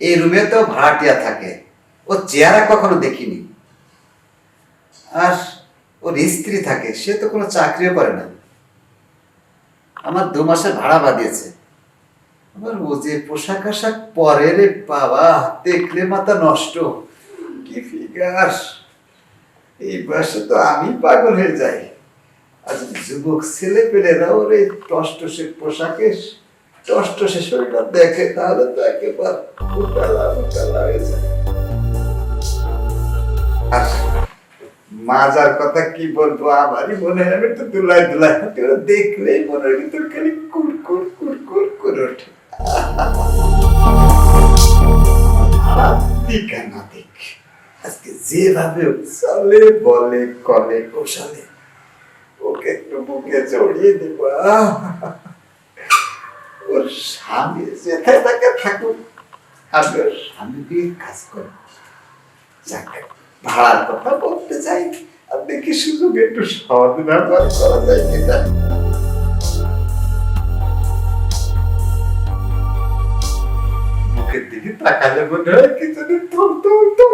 এই রুমে তো ভাড়াটিয়া থাকে। ও চেহারা কখনো দেখিনি। আর ওর স্ত্রী থাকে, সে তো কোনো চাকরিও করে না। আমার দু মাসের ভাড়া বাদিয়েছে আবার ও যে পোশাক আশাক পরে রে বাবা, দেখলে মাথা নষ্ট। কি ফিগার এই বয়সে তো আমি পাগল হয়ে যাই। আর যুবক ছেলে পেলেরা ওর এই টসটসে পোশাকে টসটসে শরীরটা দেখে তাহলে তো একেবারে উটালা উটালা হয়ে মাজার কথা কি বলব, আমারই মনে হয় আমি তো দুলাই দুলাই হাতে দেখলেই মনের ভিতর খালি কুড়কুড় কুড়কুড় করে ওঠে। দিক না দিক আজকে যেভাবে চলে, বলে, কলে কৌশলে ওকে একটু বুকে জড়িয়ে দেব। স্বামী যেথায় তাকে থাকুক আমি স্বামী দিয়ে কাজ করব। যাক, ভাড়ার কথা বলতে চাই। আর দেখি সুযোগ একটু সৎ ব্যবহার করা যায় কিনা? মুখের দিকে তাকালে মনে হয় কি জানি থম থম থম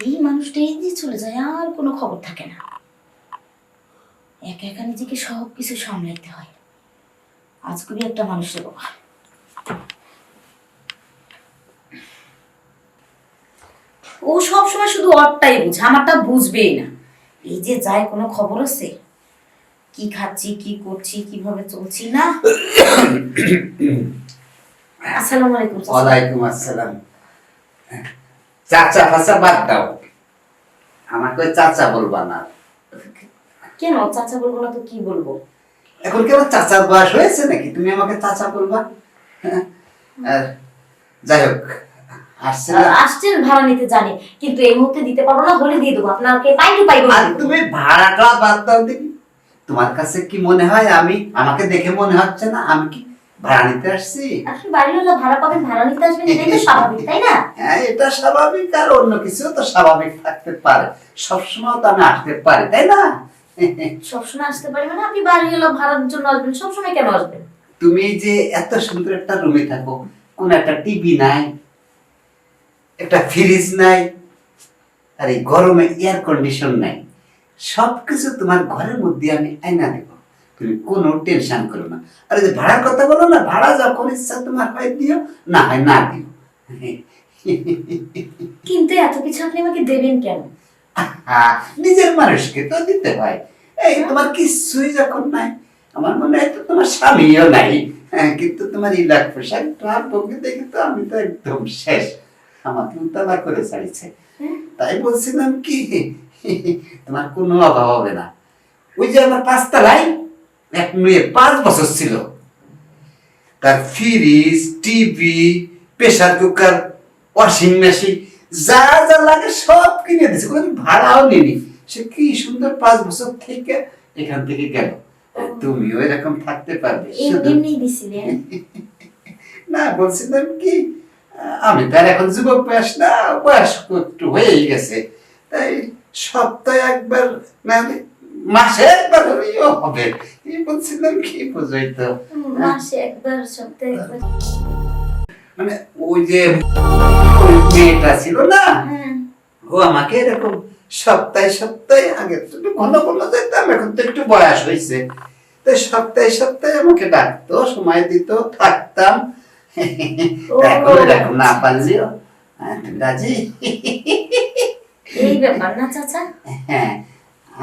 এই মানুষটা এই দিয়ে চলে যায়, আর কোনো খবর থাকে না। একা একা নিজেকে সব কিছু সামলাইতে হয়। আজ খুবই একটা মানুষের বাবা। ও সব সময় শুধু অরটাই বুঝে, আমারটা বুঝবেই না। এই যে যায়, কোনো খবর আছে? কি খাচ্ছি কি করছি কীভাবে চলছি না? আসসালামু আলাইকুম। ওয়ালাইকুম আসসালাম। চাচা ফাচা বাদ দাও। আমাকে চাচা বলবা না। কেন? চাচা বলব না তো কি বলব? এখন কি আমার চাচার বয়স হয়েছে নাকি? তুমি আমাকে চাচা বলবা? হ্যাঁ? যাই হোক আসছে আসছেন ভাড়া নিতে জানি কিন্তু এই মুহূর্তে দিতে পারব না বলে দিয়ে দেবো। আপনাকে পাই টু পাই। তুমি ভাড়াটা বাদ দাও দেখি। তোমার কাছে কি মনে হয় আমি আমাকে দেখে মনে হচ্ছে না আমি কি ভাড়া নিতে আসছি? আসলে বাড়িওয়ালা ভাড়া পাবেন ভাড়া নিতে আসবেন এটাই তো স্বাভাবিক তাই না? হ্যাঁ এটা স্বাভাবিক আর অন্য কিছু তো স্বাভাবিক থাকতে পারে। সবসময় তো আমি আসতে পারি তাই না? সবসময় আসতে পারি মানে আপনি বাড়িওয়ালা ভাড়ার জন্য আসবেন সবসময় কেন আসবেন? তুমি যে এত সুন্দর একটা রুমে থাকো কোন একটা টিভি নাই একটা ফ্রিজ নাই আর এই গরমে এয়ার কন্ডিশন নাই। সবকিছু তোমার ঘরের মধ্যে আমি আয়না দেব। তুমি কোনো টেনশন করো না। আর যে ভাড়ার কথা বলো না ভাড়া যখন ইচ্ছা তোমার হয় দিও না হয় না দিও। কিন্তু এত কিছু আপনি আমাকে দেবেন কেন? নিজের মানুষকে তো দিতে হয়। এই তোমার কিছুই যখন নাই আমার মনে হয় তো তোমার স্বামীও নাই। হ্যাঁ, কিন্তু তোমার এই লাখ পোশাক তোমার পক্ষে দেখে তো আমি তো একদম শেষ। আমাকে উতালা করে ছাড়িছে। হ্যাঁ? তাই বলছিলাম কি তোমার কোনো অভাব হবে না। ওই যে আমার পাঁচতলায় এক মেয়ে পাঁচ বছর ছিল। তার fridge TV pressure cooker washing machine যা যা লাগে সব কিনে দিয়েছে। কোনো ভাড়াও নিনি সে কি সুন্দর পাঁচ বছর থেকে এখান থেকে গেল। তুমিও এরকম থাকতে পারবে। না বলছিলাম কি আমি তো আর এখন যুবক বয়স না বয়স একটু হয়েই গেছে। তাই সপ্তাহে একবার মানে মাসে একবার হলেও হবে। এই বলছিলাম কি বুঝই তো মাসে একবার সপ্তাহে একবার। মানে ওই যে মেয়েটা ছিল না ও আমাকে এরকম সপ্তাহে সপ্তাহে আগে তো ঘন ঘন যেতাম এখন তো একটু বয়স হয়েছে। তো সপ্তাহে সপ্তাহে আমাকে ডাকতো সময় দিত থাকতাম। এখন এরকম না পারলেও হ্যাঁ, রাজি। এই ব্যাপার না চাচা? হ্যাঁ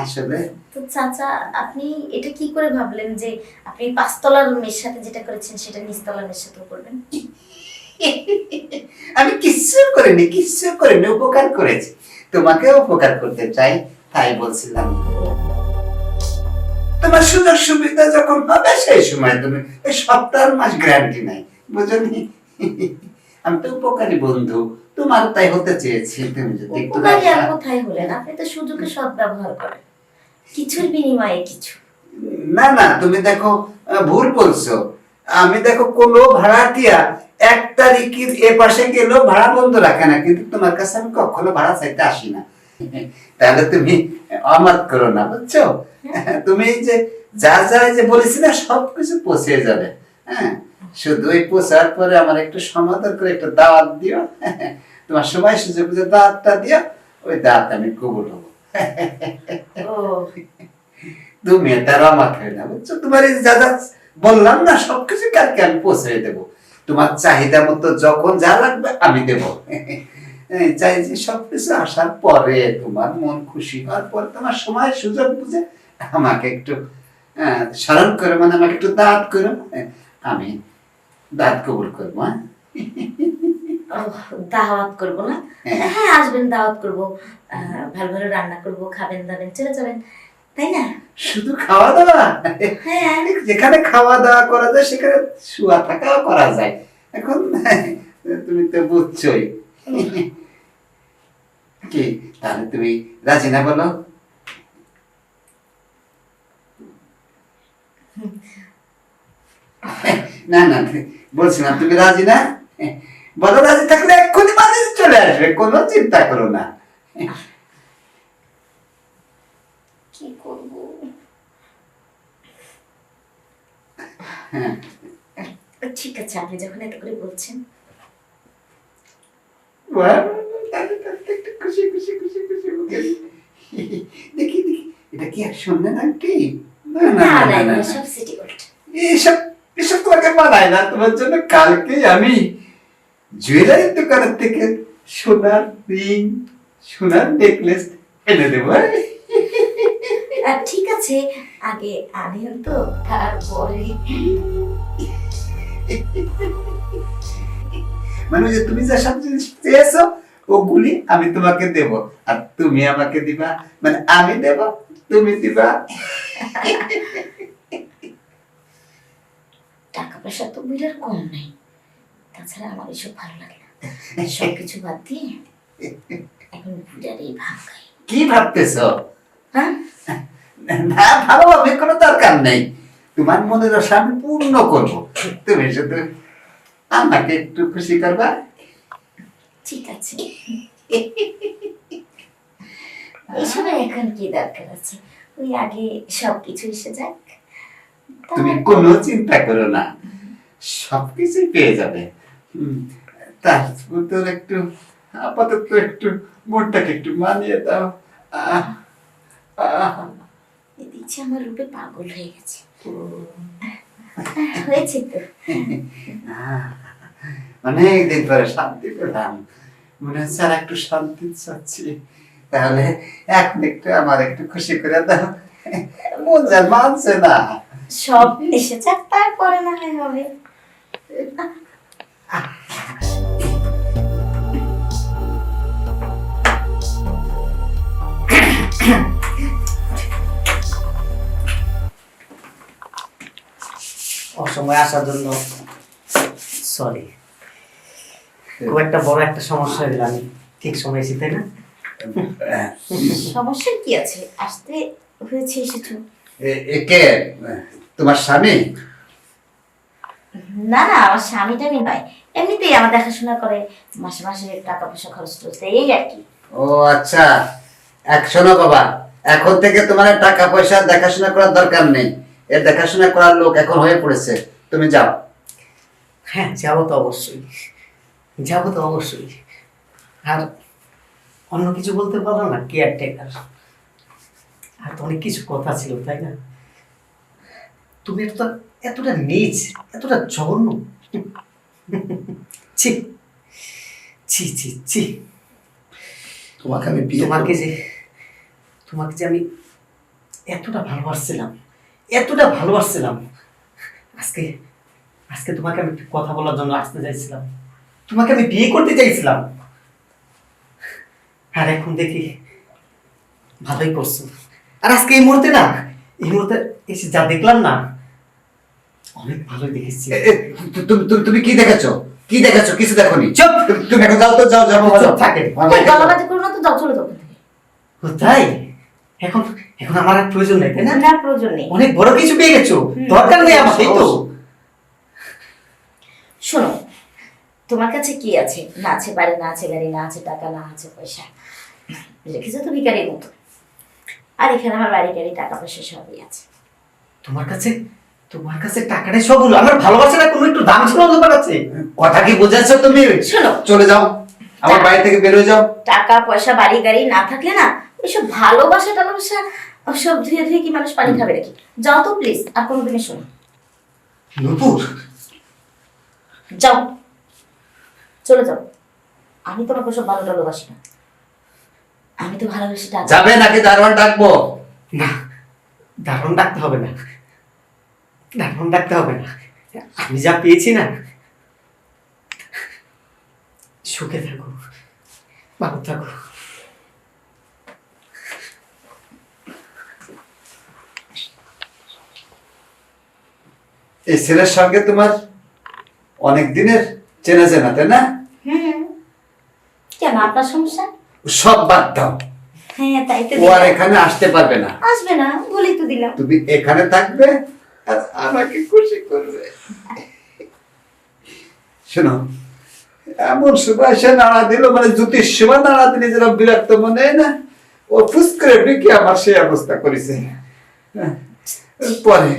আসলে তো চাচা আপনি এটা কি করে ভাবলেন যে আপনি পাঁচতলার মেয়ের সাথে যেটা করেছেন সেটা নিচতলার মেয়ের সাথেও করবেন? আমি কিচ্ছু করিনি কিচ্ছু করিনি উপকার করেছি। তোমাকে উপকার করতে চাই তাই বলছিলাম। তোমার সুযোগ সুবিধা যখন হবে সেই সময় তুমি সপ্তাহ মাস গ্যারান্টি নাই বুঝলি আমি তো উপকারী বন্ধু তোমার তাই হতে চেয়েছি তুমি যদি একটু উপকারী আর কোথায় হলেন আপনি তো সুযোগের সদ্ব্যবহার করেন। কিছুর বিনিময়ে কিছু। না না তুমি দেখো ভুল বলছো। আমি দেখো কোনো ভাড়াটিয়া এক তারিখের এ পাশে গেলেও ভাড়া বন্ধ রাখে না কিন্তু তোমার কাছে আমি কখনো ভাড়া চাইতে আসি না। তাহলে তুমি অমাত করো না বুঝছ? তুমি যে যা যা যে বলেছি না সব কিছু পৌঁছে যাবে হ্যাঁ? শুধু ওই পৌঁছার পরে আমার একটু সমাধান করে একটা দাওয়াত দিও। তোমার সময় সুযোগ বুঝে দাওয়াতটা দিও ওই দাওয়াত আমি কবুল হব। তুমি তার আমার খাই না বুঝছ? তোমার এই যা যা বললাম না সবকিছু কালকে আমি পৌঁছে দেবো। তোমার চাহিদা মতো যখন যা লাগবে আমি দেব। চাই যে সবকিছু আসার পরে তোমার মন খুশি হওয়ার পর তোমার সময় সুযোগ বুঝে আমাকে একটু আহ, স্মরণ করে মানে আমাকে একটু দাঁত করো। আমি দাঁত কবুল করব হ্যাঁ? দাওয়াত করব না? হ্যাঁ। হ্যাঁ আসবেন দাওয়াত করব। ভালো ভালো রান্না করব খাবেন দাবেন চলে যাবেন। তাই না? শুধু খাওয়া দাওয়া হ্যাঁ। যেখানে খাওয়া দাওয়া করা যায় সেখানে শুয়া থাকাও করা যায়। এখন তুমি তো বুঝছোই। কি তাহলে তুমি রাজি না বলো? না না বলছিলাম তুমি রাজি না? বলো রাজি থাকলে এক্ষুনি মাঝে চলে আসবে কোনো চিন্তা করো না। কি করব? হ্যাঁ। ঠিক আছে আপনি যখন এত করে বলছেন। খুশি খুশি খুশি খুশি দেখি দেখি এটা কি আর শুনলেন আন্টি না না না সব সিটি গোল্ড এসব তোমাকে মানায় না তোমার জন্য কালকেই আমি জুয়েলারির দোকানের থেকে সোনার রিং সোনার নেকলেস এনে দেবো হ্যাঁ? ঠিক আছে আগে আনেন তো তারপরে মানে ওই যে তুমি যা সব জিনিস চেয়েছো ওগুলি আমি তোমাকে দেব আর তুমি আমাকে দিবা মানে আমি দেব তুমি দিবা টাকা পয়সা তো বিরাট কম নেই। তাছাড়া আমার এসব ভালো লাগে না। সব কিছু বাদ দিয়ে এখন বিরাট এই ভাগ খাই। কি ভাবতেছো? হ্যাঁ? না ভালোভাবে কোনো দরকার নেই। তোমার মনের আশা আমি পূর্ণ করব। তুমি শুধু আমাকে একটু খুশি করবা। ঠিক আছে। এইসবে এখন কি দরকার আছে? ওই আগে সব কিছু এসে যাক। তুমি তারপর- কোনো চিন্তা করো না। সবকিছুই পেয়ে যাবে। হুম, তার তোর একটু আপাতত একটু মনটাকে একটু মানিয়ে দাও। দেখছি আমার রূপে পাগল হয়ে গেছে। হয়েছে তো। আহ, অনেকদিন পরে শান্তি পেলাম। মনে হচ্ছে আর একটু শান্তি চাচ্ছি। তাহলে এখন একটু আমার একটু খুশি করে দাও। মন মানছে না। সব এসে যাক তারপরে না হয় হবে। অসময়ে আসার জন্য সরি খুব একটা বড় একটা সমস্যা হয়ে আমি ঠিক সময় এসেছি তাই না? সমস্যা কি আছে? আসতে হয়েছে এসেছ। তোমার স্বামী? না না আমার স্বামী টামি নয় এমনিতেই আমার দেখাশোনা করে মাসে মাসে টাকা পয়সা খরচ করতে এই আর কি। ও আচ্ছা। এক শোনো বাবা এখন থেকে তোমার টাকা পয়সা দেখাশোনা করার দরকার নেই। এর দেখাশোনা করার লোক এখন হয়ে পড়েছে। তুমি যাও। হ্যাঁ যাব তো অবশ্যই। যাব তো অবশ্যই। আর অন্য কিছু বলতে পারো না কেয়ারটেকার আর তো অনেক কিছু কথা ছিল তাই না? তুমি এতটা এতটা নিচ এতটা জঘন্য। ছি ছি ছি ছি। তোমাকে আমি বিয়ে তোমাকে যে তোমাকে যে আমি এতটা ভালোবাসছিলাম এতটা ভালোবাসছিলাম। আজকে আজকে তোমাকে আমি কথা বলার জন্য আসতে চাইছিলাম। তোমাকে আমি বিয়ে করতে চাইছিলাম। আর এখন দেখি ভালোই করছ। আর আজকে এই মুহূর্তে না এই মুহূর্তে এসে যা দেখলাম না অনেক ভালোই দেখেছি। এ, এ, তু- তু- তু- তুমি কি দেখেছ? কি দেখেছ? কিছু দেখোনি? চুপ! তুমি- তুমি এখন যাও তো যাও যাও চুপ থাকে। গলাবাজি করো না তো যাও চলে যাও তাই এখন এখন আমার আর প্রয়োজন নেই তাই না? না প্রয়োজন নেই। অনেক বড় কিছু পেয়ে গেছো। দরকার নেই আমার এই তো। শোনো তোমার কাছে কি আছে? না আছে বাড়ি না আছে গাড়ি না আছে টাকা না আছে পয়সা। রেখেছো তো ভিকারির মতো। আর এখানে আমার বাড়ি গাড়ি টাকা পয়সা সবই আছে। তোমার কাছে তোমার কাছে টাকাটাই সব হলো। আমার ভালোবাসাটা কোনো একটু দাম ছিল না তোমার কাছে কথা কি বোঝাচ্ছ তুমি? শোনো। চলে যাও। আমার বাড়ি থেকে বেরোয় যাও। টাকা পয়সা বাড়ি গাড়ি না থাকলে না ওইসব ভালোবাসা টালোবাসা সব ধুয়ে ধুয়ে কি মানুষ পানি খাবে নাকি? যাও তো প্লিজ আর কোনো দিনে শোনো। নূপুর। যাও। চলে যাও। আমি তোমাকে সব ভালো টালোবাসি না। আমি তো ভালোবাসি টাকা যাবে নাকি দারোয়ান ডাকবো? না দারুণ ডাকতে হবে না। দারুণ ডাকতে হবে না। আমি যা পেয়েছি না সুখে থাকো ভালো থাকো। এই ছেলের সঙ্গে তোমার অনেক দিনের চেনা চেনা তাই না? হুম কেন আপনার সমস্যা? সব বাদ দাও। হ্যাঁ তাই তো ও আর এখানে আসতে পারবে না। আসবে না বলেই তো দিলাম। তুমি এখানে থাকবে আর আমাকে খুশি করবে। শোনো এমন নাড়া দিল মানে জ্যোতিষ নাড়া দিলে যেরকম বিরক্ত মনে হয় না? ও ফুস করে ঢুকে আমার সেই অবস্থা করেছে। হ্যাঁ, পরে।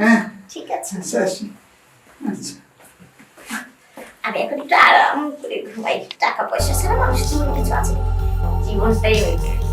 হ্যাঁ ঠিক আছে। আচ্ছা আচ্ছা। আমি এখন একটু আরাম করে ঘুমাই। টাকা পয়সা ছাড়া মানুষ কিছু আছে নাকি? জীবনটাই হয়েছে